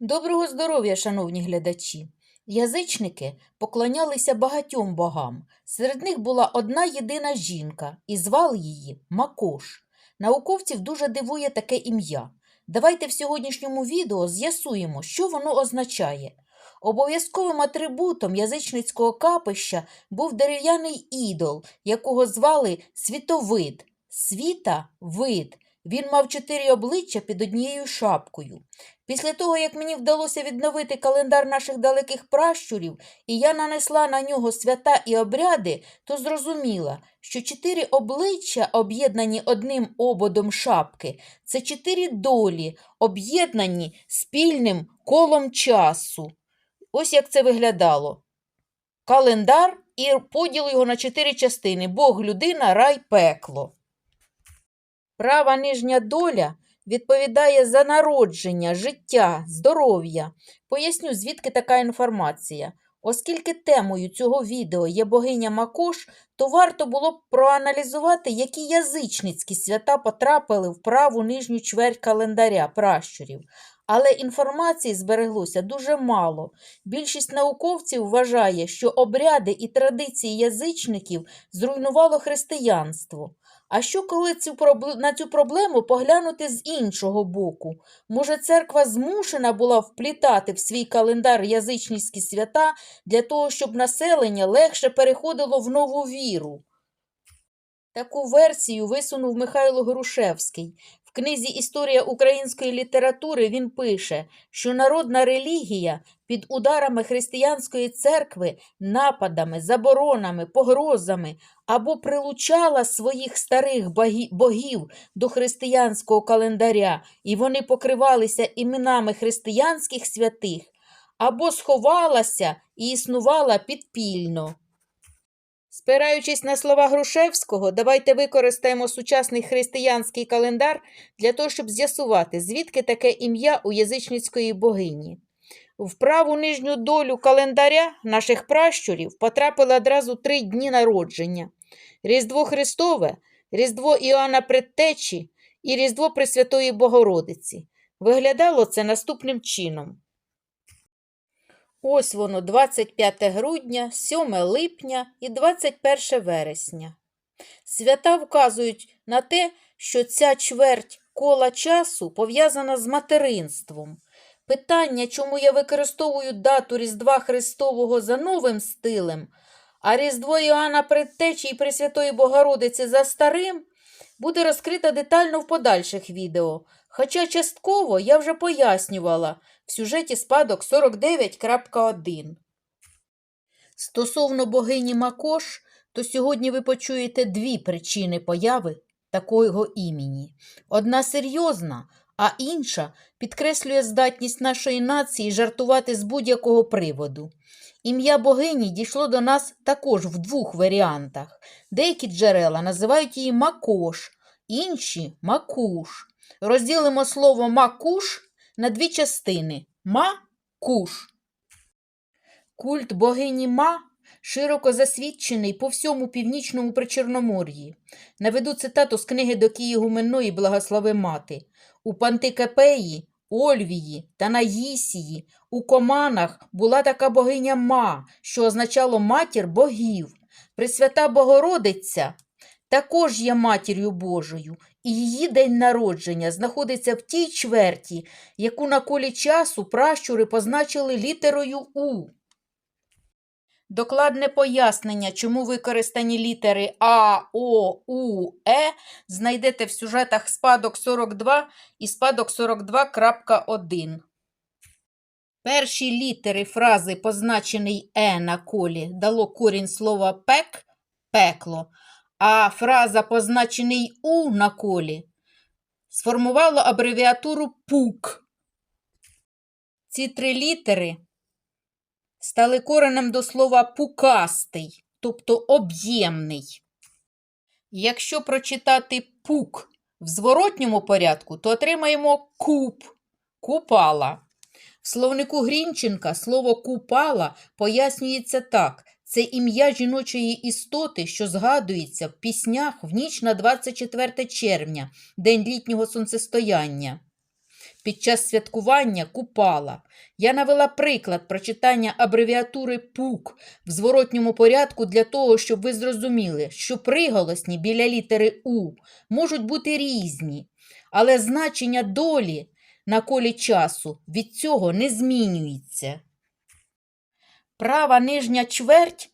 Доброго здоров'я, шановні глядачі! Язичники поклонялися багатьом богам. Серед них була одна єдина жінка, і звали її Макош. Науковців дуже дивує таке ім'я. Давайте в сьогоднішньому відео з'ясуємо, що воно означає. Обов'язковим атрибутом язичницького капища був дерев'яний ідол, якого звали Світовид. Світа вид. Він мав чотири обличчя під однією шапкою. Після того, як мені вдалося відновити календар наших далеких пращурів, і я нанесла на нього свята і обряди, то зрозуміла, що чотири обличчя, об'єднані одним ободом шапки, це чотири долі, об'єднані спільним колом часу. Ось як це виглядало. Календар і поділ його на чотири частини Бог, людина, рай, пекло. Права нижня доля відповідає за народження, життя, здоров'я. Поясню, звідки така інформація. Оскільки темою цього відео є богиня Макош, то варто було б проаналізувати, які язичницькі свята потрапили в праву нижню чверть календаря пращурів. Але інформації збереглося дуже мало. Більшість науковців вважає, що обряди і традиції язичників зруйнувало християнство. А що коли цю на цю проблему поглянути з іншого боку? Може, церква змушена була вплітати в свій календар язичницькі свята для того, щоб населення легше переходило в нову віру? Таку версію висунув Михайло Грушевський. Книзі Історія української літератури він пише, що народна релігія під ударами християнської церкви, нападами, заборонами, погрозами або прилучала своїх старих богів до християнського календаря, і вони покривалися іменами християнських святих, або сховалася і існувала підпільно. Спираючись на слова Грушевського, давайте використаємо сучасний християнський календар для того, щоб з'ясувати, звідки таке ім'я у язичницької богині. В праву нижню долю календаря наших пращурів потрапили одразу три дні народження: Різдво Христове, Різдво Іоанна Предтечі і Різдво Пресвятої Богородиці. Виглядало це наступним чином. Ось воно 25 грудня, 7 липня і 21 вересня. Свята вказують на те, що ця чверть кола часу пов'язана з материнством. Питання, чому я використовую дату Різдва Христового за новим стилем, а Різдво Іоанна Предтечі і Пресвятої Богородиці за старим, буде розкрито детально в подальших відео. Хоча частково я вже пояснювала в сюжеті спадок 49.1. Стосовно богині Макош, то сьогодні ви почуєте дві причини появи такого імені. Одна серйозна, а інша підкреслює здатність нашої нації жартувати з будь-якого приводу. Ім'я богині дійшло до нас також в двох варіантах. Деякі джерела називають її Макош, інші Макуш. Розділимо слово Макуш на дві частини Ма-Куш. Культ богині Ма широко засвідчений по всьому північному Причорномор'ї. Наведу цитату з книги до Києгуменної Благослови Мати. У Пантикапеї, Ольвії та Наїсії у Команах була така богиня Ма, що означало матір богів. Пресвята Богородиця також є матір'ю Божою, і її день народження знаходиться в тій чверті, яку на колі часу пращури позначили літерою У. Докладне пояснення, чому використані літери А, О, У, Е, знайдете в сюжетах спадок 42 і спадок 42.1. Перші літери фрази, позначений Е на колі, дало корінь слова пек пекло, а фраза, позначений У на колі, сформувала абревіатуру ПУК. Ці три літери стали коренем до слова пукастий, тобто об'ємний. Якщо прочитати пук в зворотньому порядку, то отримаємо куп, купала. В словнику Грінченка слово купала пояснюється так: це ім'я жіночої істоти, що згадується в піснях в ніч на 24 червня, день літнього сонцестояння. під час святкування Купала. Я навела приклад прочитання абревіатури ПУК в зворотньому порядку для того, щоб ви зрозуміли, що приголосні біля літери У можуть бути різні, але значення долі на колі часу від цього не змінюється. Права нижня чверть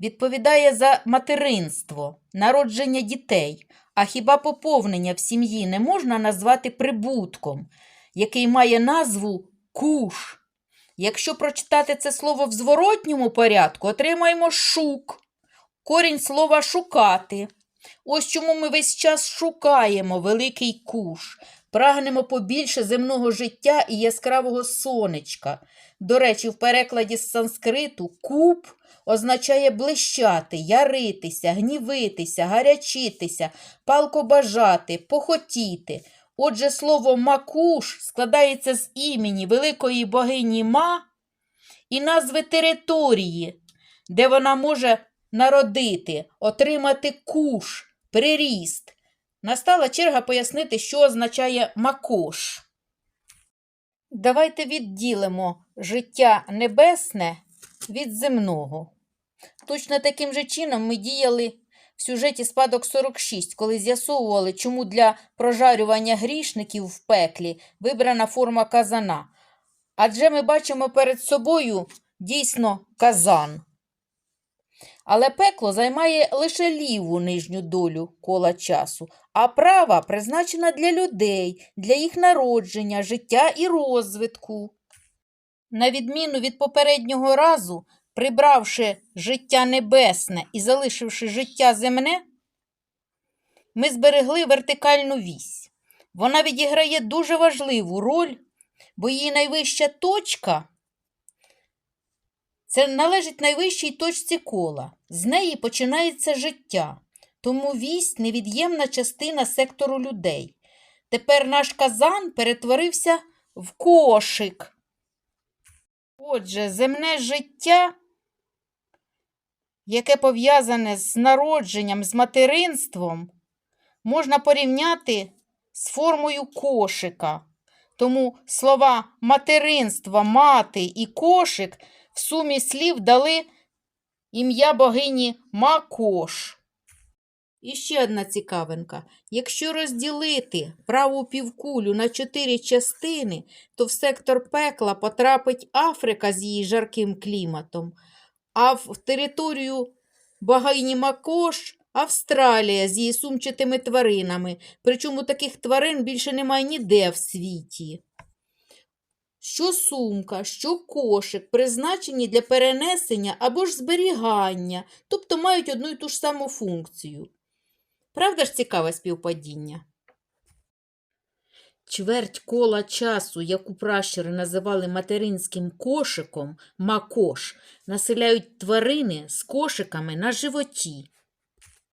відповідає за материнство, народження дітей, а хіба поповнення в сім'ї не можна назвати прибутком, який має назву куш. Якщо прочитати це слово в зворотньому порядку, отримаємо шук, корінь слова шукати. Ось чому ми весь час шукаємо великий куш, прагнемо побільше земного життя і яскравого сонечка. До речі, в перекладі з санскриту куб означає блищати, яритися, гнівитися, гарячитися, палко бажати, похотіти. Отже, слово макуш складається з імені великої богині Ма і назви території, де вона може народити, отримати куш, приріст. Настала черга пояснити, що означає макош. Давайте відділимо життя небесне від земного. Точно таким же чином ми діяли в сюжеті спадок 46, коли з'ясовували, чому для прожарювання грішників в пеклі вибрана форма казана. Адже ми бачимо перед собою дійсно казан. Але пекло займає лише ліву нижню долю кола часу, а права призначена для людей, для їх народження, життя і розвитку. На відміну від попереднього разу, прибравши життя небесне і залишивши життя земне, ми зберегли вертикальну вісь. Вона відіграє дуже важливу роль, бо її найвища точка це належить найвищій точці кола. З неї починається життя. Тому вісь невід'ємна частина сектору людей. Тепер наш казан перетворився в кошик. Отже, земне життя, яке пов'язане з народженням, з материнством, можна порівняти з формою кошика. Тому слова материнство, мати і кошик в сумі слів дали ім'я богині Макош. І ще одна цікавинка. Якщо розділити праву півкулю на чотири частини, то в сектор пекла потрапить Африка з її жарким кліматом, а в територію богині Макош Австралія з її сумчатими тваринами. Причому таких тварин більше немає ніде в світі. Що сумка, що кошик призначені для перенесення або ж зберігання, тобто мають одну і ту ж саму функцію. Правда ж цікаве співпадіння? Чверть кола часу, яку пращури називали материнським кошиком, макош, населяють тварини з кошиками на животі.